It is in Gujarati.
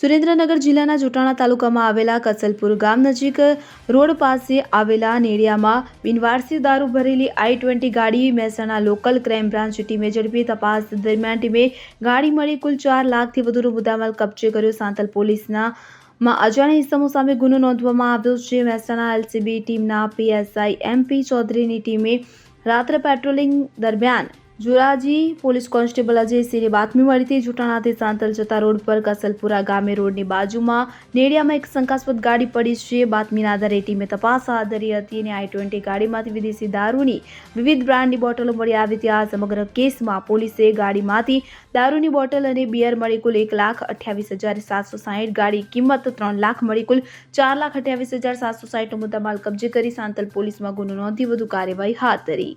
સુરેન્દ્રનગર જિલ્લાના જોટાણા તાલુકામાં આવેલા કસલપુર ગામ નજીક રોડ પાસે આવેલા નેડિયામાં બિનવારસી દારૂ ભરેલી આઈ ટ્વેન્ટી ગાડી, મહેસાણા લોકલ ક્રાઇમ બ્રાન્ચ ટીમે ઝડપી તપાસ દરમિયાન ટીમે ગાડી મળી કુલ ચાર લાખથી વધુનો મુદ્દામાલ કબજે કર્યો. સાંતલ પોલીસના માં અજાણ્યા ઇસમો સામે ગુનો નોંધવામાં આવ્યો છે. મહેસાણા એલસીબી ટીમના પીએસઆઈ એમપી ચૌધરીની ટીમે રાત્રે પેટ્રોલિંગ દરમિયાન જુરાજી પોલીસ કોન્સ્ટેબલ અજયસિંહને બાતમી મળી હતી. જુટાણાથી સાંતલ જતા રોડ પર કસલપુરા ગામે રોડની બાજુમાં નેડિયામાં એક શંકાસ્પદ ગાડી પડી છે. બાતમીના આધારે ટીમે તપાસ હાથ ધરી હતી અને આઈ ટ્વેન્ટી ગાડીમાંથી વિદેશી દારૂની વિવિધ બ્રાન્ડની બોટલો મળી આવી હતી આ સમગ્ર કેસમાં પોલીસે ગાડીમાંથી દારૂની બોટલ અને બિયર મળી કુલ એક લાખ અઠ્યાવીસ હજાર સાતસો સાહીઠ ગાડી કિંમત ત્રણ લાખ મળી કુલ ચાર લાખ અઠ્યાવીસ હજાર સાતસો સાહીઠનો મુદ્દામાલ કબજે કરી સાંતલ પોલીસમાં ગુનો નોંધી વધુ કાર્યવાહી હાથ ધરી.